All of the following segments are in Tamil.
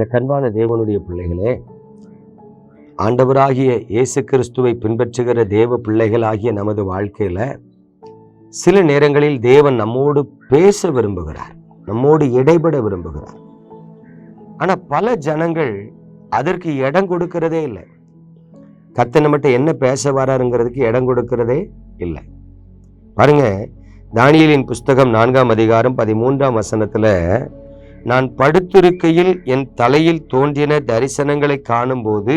எனக்கு அன்பான தேவனுடைய பிள்ளைகளே ஆண்டவராகிய இயேசு கிறிஸ்துவை பின்பற்றுகிற தேவ பிள்ளைகளாகிய நமது வாழ்க்கையில சில நேரங்களில் தேவன் நம்மோடு பேச விரும்புகிறார் நம்மோடு இடைபட விரும்புகிறார். ஆனா பல ஜனங்கள் அதற்கு இடம் கொடுக்கிறதே இல்லை. கத்த நம்மகிட்ட என்ன பேச வராருங்கிறதுக்கு இடம் கொடுக்கிறதே இல்லை. பாருங்க தானியலின் புஸ்தகம் நான்காம் அதிகாரம் பதிமூன்றாம் வசனத்துல நான் படுத்திருக்கையில் என் தலையில் தோன்றின தரிசனங்களை காணும்போது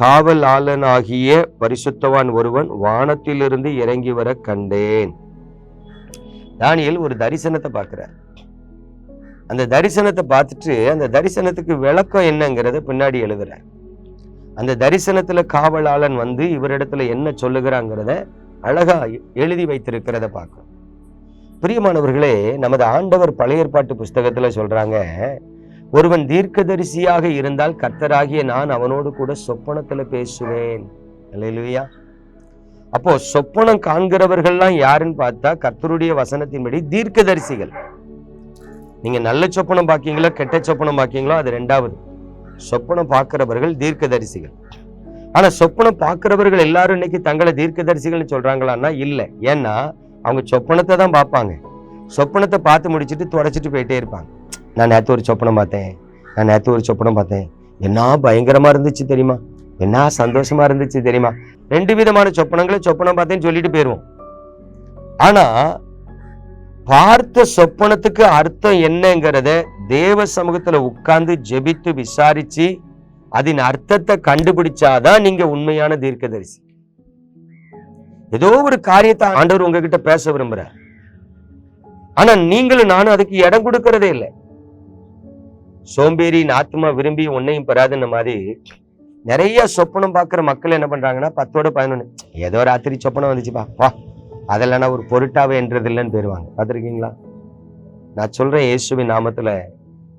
காவலாளனாகிய பரிசுத்தவான் ஒருவன் வானத்திலிருந்து இறங்கி வர கண்டேன். தானியல் ஒரு தரிசனத்தை பார்க்கிறார். அந்த தரிசனத்தை பார்த்துட்டு அந்த தரிசனத்துக்கு விளக்கம் என்னங்கிறத பின்னாடி எழுதுறார். அந்த தரிசனத்துல காவலாளன் வந்து இவரிடத்துல என்ன சொல்லுகிறாங்கிறத அழகா எழுதி வைத்திருக்கிறத பார்க்கணும் பிரியமானவர்களே நமது ஆண்டவர் பழைய ஏற்பாட்டு புஸ்தகத்தில் சொல்றாங்க ஒருவன் தீர்க்கதரிசியாக இருந்தால் கர்த்தராகிய நான் அவனோடு கூட சொப்பனத்துல பேசுவேன். இல்லையா அப்போ சொப்பனம் காண்கிறவர்கள்லாம் யாருன்னு பார்த்தா கர்த்தருடைய வசனத்தின்படி தீர்க்கதரிசிகள். நீங்க நல்ல சொப்பனம் பாக்கீங்களோ கெட்ட சொப்பனம் பாக்கீங்களோ? அது ரெண்டாவது. சொப்பனம் பார்க்கிறவர்கள் தீர்க்கதரிசிகள். ஆனா சொப்பனம் பார்க்கிறவர்கள் எல்லாரும் இன்னைக்கு தங்களை தீர்க்கதரிசிகள்னு சொல்றாங்களான்னா இல்ல. ஏன்னா அவங்க சொப்பனத்தை தான் பார்ப்பாங்க. சொப்பனத்தை பார்த்து முடிச்சுட்டு தொடச்சிட்டு போயிட்டே இருப்பாங்க. நான் நேற்று ஒரு சொப்பனம் பார்த்தேன். நான் நேற்று ஒரு சொப்பனம் பார்த்தேன். என்ன பயங்கரமாக இருந்துச்சு தெரியுமா? என்ன சந்தோஷமா இருந்துச்சு தெரியுமா? ரெண்டு விதமான சொப்பனங்களை சொப்பனம் பார்த்தேன்னு சொல்லிட்டு போயிடுவோம் ஆனால் பார்த்த சொப்பனத்துக்கு அர்த்தம் என்னங்கிறத தேவ சமூகத்தில் உட்கார்ந்து ஜெபித்து விசாரித்து அதன் அர்த்தத்தை கண்டுபிடிச்சாதான் நீங்கள் உண்மையான தீர்க்கதரிசி. ஏதோ ஒரு காரியத்தை ஆண்டவர் உங்ககிட்ட பேச விரும்புறார். ஆனா நீங்களும் நானும் அதுக்கு இடம் கொடுக்கறதே இல்லை. சோம்பேறி ஆத்மா விரும்பி ஒன்னையும் பெறாதுன்ன மாதிரி நிறைய சொப்பனம் பார்க்குற மக்கள் என்ன பண்றாங்கன்னா பத்தோட பதினொன்று ஏதோ ராத்திரி சொப்பனம் வந்துச்சுப்பா வா அதெல்லாம் நான் ஒரு பொருட்டாவே என்றது இல்லைன்னு போயிருவாங்க. பார்த்துருக்கீங்களா? நான் சொல்றேன் இயேசுவின் நாமத்துல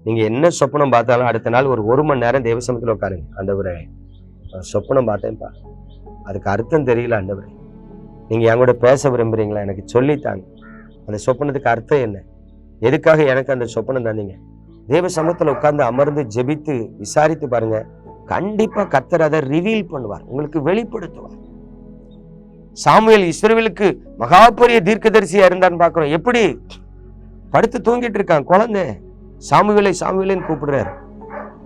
நீங்க என்ன சொப்பனம் பார்த்தாலும் அடுத்த நாள் ஒரு ஒரு மணி நேரம் தேவசமத்தில் உட்காருங்க. ஆண்டவரே சொப்பனம் பார்த்தேன்ப்பா. அதுக்கு அர்த்தம் தெரியல ஆண்டவரே. நீங்கள் என் கூட பேச விரும்புகிறீங்களா எனக்கு சொல்லித்தாங்க. அந்த சொப்பனத்துக்கு அர்த்தம் என்ன? எதுக்காக எனக்கு அந்த சொப்பனம் தந்தீங்க? தேவ சமூகத்தில் உட்கார்ந்து அமர்ந்து ஜெபித்து விசாரித்து பாருங்க. கண்டிப்பாக கத்தர் அதை ரிவீல் பண்ணுவார். உங்களுக்கு வெளிப்படுத்துவார். சாமுவேல் இஸ்ரவேலுக்கு மகா பெரிய தீர்க்கதரிசியா இருந்தான்னு பார்க்குறோம். எப்படி? படுத்து தூங்கிட்டு இருக்கான் குழந்தை. சாமுவேலை சாமுவேலைன்னு கூப்பிடுறாரு.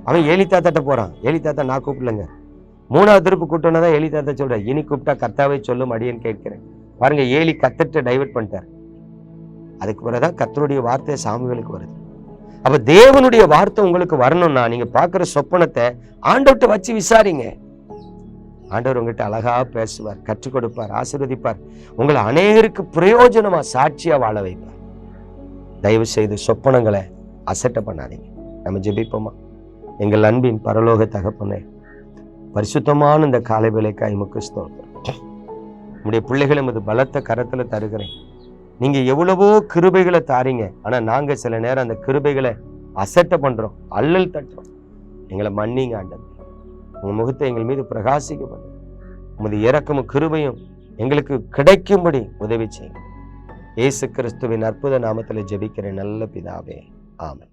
அவன் ஏலி தாத்தாட்ட போகிறான் ஏலி தாத்தா நான் கூப்பிடலங்க. மூணாவது திருப்பு கூட்டணும் தான் ஏலி தாத்தா சொல்றாரு. இனி கூப்பிட்டா கர்த்தாவை சொல்லும் அடியேன்னு கேட்கிறேன். பாருங்க ஏலி கத்தட்டு டைவெர்ட் பண்ணிட்டார். அதுக்கு பிறகுதான் கத்தருடைய வார்த்தை சாமுவேலுக்கு வருது. அப்ப தேவனுடைய வார்த்தை உங்களுக்கு வரணும்னா நீங்க பார்க்குற சொப்பனத்தை ஆண்டவர்கிட்ட வச்சு விசாரிங்க. ஆண்டவர் உங்ககிட்ட அழகா பேசுவார் கற்றுக் கொடுப்பார் ஆசீர்வதிப்பார். உங்களை அநேகருக்கு பிரயோஜனமா சாட்சியா வாழ வைப்பார். தயவு செய்து சொப்பனங்களை அசட்ட பண்ணாதீங்க. நம்ம ஜெபிப்போமா? எங்கள் அன்பின் பரலோக தகப்பனே பரிசுத்தமான இந்த காலை வேலைக்காய் முக்கு ஸ்தோத்திரம். உங்களுடைய பிள்ளைகளை இது பலத்த கரத்தில் தருகிறேன். நீங்கள் எவ்வளவோ கிருபைகளை தாரீங்க. ஆனால் நாங்கள் சில நேரம் அந்த கிருபைகளை அசட்ட பண்ணுறோம் அல்லல் தட்டுறோம். எங்களை மன்னிங்க ஆண்டது உங்கள் முகத்தை எங்கள் மீது பிரகாசிக்க உமது இறக்கமும் கிருபையும் எங்களுக்கு கிடைக்கும்படி உதவி செய்யுங்க. இயேசு கிறிஸ்துவின் அற்புத நாமத்தில் ஜெபிக்கிற நல்ல பிதாவே. ஆமென்.